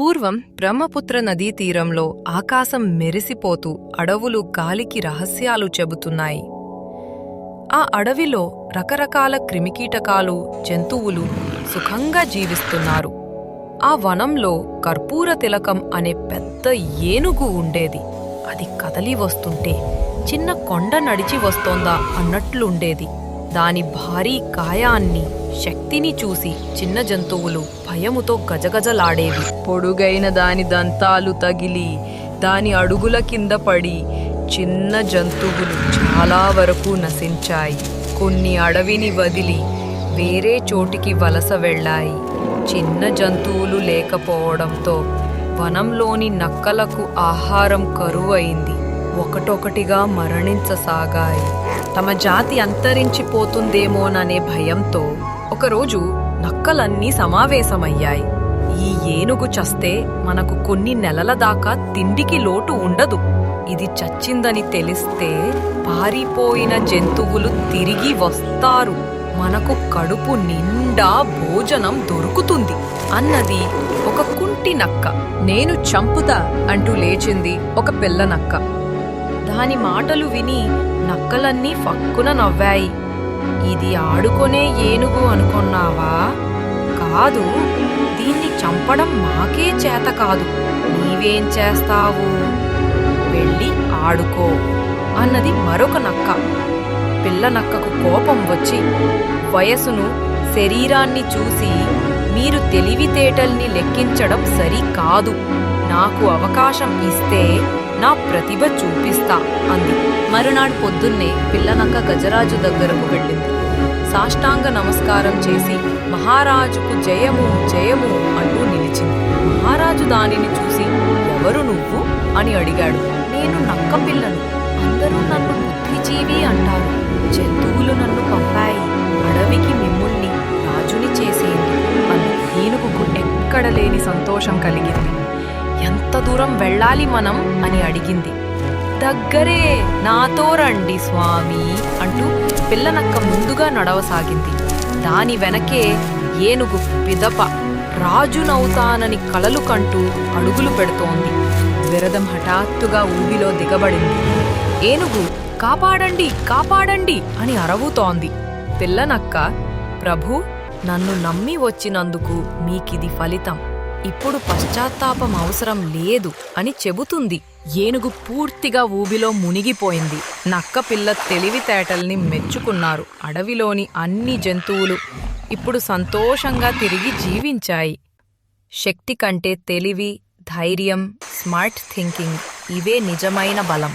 పూర్వం బ్రహ్మపుత్ర నదీ తీరంలో ఆకాశం మెరిసిపోతూ అడవులు గాలికి రహస్యాలు చెబుతున్నాయి. ఆ అడవిలో రకరకాల క్రిమికీటకాలు జంతువులు సుఖంగా జీవిస్తున్నారు. ఆ వనంలో కర్పూర తిలకం అనే పెద్ద ఏనుగు ఉండేది. అది కదలి వస్తుంటే చిన్న కొండ నడిచి వస్తోందా అన్నట్లుండేది. దాని భారీ కాయాన్ని శక్తిని చూసి చిన్న జంతువులు భయముతో గజగజలాడేవి. పొడుగైన దాని దంతాలు తగిలి దాని అడుగుల కింద పడి చిన్న జంతువులు చాలా వరకు నశించాయి. కొన్ని అడవిని వదిలి వేరే చోటికి వలస వెళ్ళాయి. చిన్న జంతువులు లేకపోవడంతో వనంలోని నక్కలకు ఆహారం కరువైంది. ఒకటొకటిగా మరణించసాగాయి. తమ జాతి అంతరించిపోతుందేమోననే భయంతో ఒకరోజు నక్కలన్నీ సమావేశమయ్యాయి. ఈ ఏనుగు చస్తే మనకు కొన్ని నెలల దాకా తిండికి లోటు ఉండదు. ఇది చచ్చిందని తెలిస్తే పారిపోయిన జంతువులు తిరిగి వస్తారు. మనకు కడుపు నిండా భోజనం దొరుకుతుంది అన్నది ఒక కుంటి నక్క. నేను చంపుతా అంటూ లేచింది ఒక పిల్ల నక్క. దాని మాటలు విని నక్కలన్నీ ఫక్కున నవ్వాయి. ఇది ఆడుకునే ఏనుగు అనుకున్నావా? కాదు దీన్ని చంపడం మాకే చేత కాదు. నీవేం చేస్తావు? వెళ్ళి ఆడుకో అన్నది మరొక నక్క. పిల్ల నక్కకు కోపం వచ్చి వయసును శరీరాన్ని చూసి మీరు తెలివితేటల్ని లెక్కించడం సరికాదు. నాకు అవకాశం ఇస్తే నా ప్రతిభ చూపిస్తా అంది. మరునాడు పొద్దున్నే పిల్లనక్క గజరాజు దగ్గరకు వెళ్ళింది. సాష్టాంగ నమస్కారం చేసి మహారాజుకు జయము జయము అంటూ నిలిచింది. మహారాజు దానిని చూసి ఎవరు నువ్వు? అని అడిగాడు. నేను నక్క పిల్లను. అందరూ నన్ను బుద్ధిజీవి అంటారు. జంతువులు నన్ను పంపాయి. అడవికి మిమ్ముల్ని రాజుని చేసేయండి అని ఏనుగుకు ఎక్కడ లేని సంతోషం కలిగింది. ఎంత దూరం వెళ్ళాలి మనం అని అడిగింది. దగ్గరే నాతో రండి స్వామి అంటూ పిల్లనక్క ముందుగా నడవసాగింది. దాని వెనకే ఏనుగు పిదప రాజునవుతానని కలలు కంటూ అడుగులు పెడుతోంది. విరదం హఠాత్తుగా ఊబిలో దిగబడింది. ఏనుగు కాపాడండి కాపాడండి అని అరవుతోంది. పిల్లనక్క ప్రభు నన్ను నమ్మి వచ్చినందుకు మీకిది ఫలితం. ఇప్పుడు పశ్చాత్తాపం అవసరం లేదు అని చెబుతుంది. ఏనుగు పూర్తిగా ఊబిలో మునిగిపోయింది. నక్కపిల్ల తెలివితేటల్ని మెచ్చుకున్నారు. అడవిలోని అన్ని జంతువులు ఇప్పుడు సంతోషంగా తిరిగి జీవించాయి. శక్తి కంటే తెలివి ధైర్యం స్మార్ట్ థింకింగ్ ఇవే నిజమైన బలం.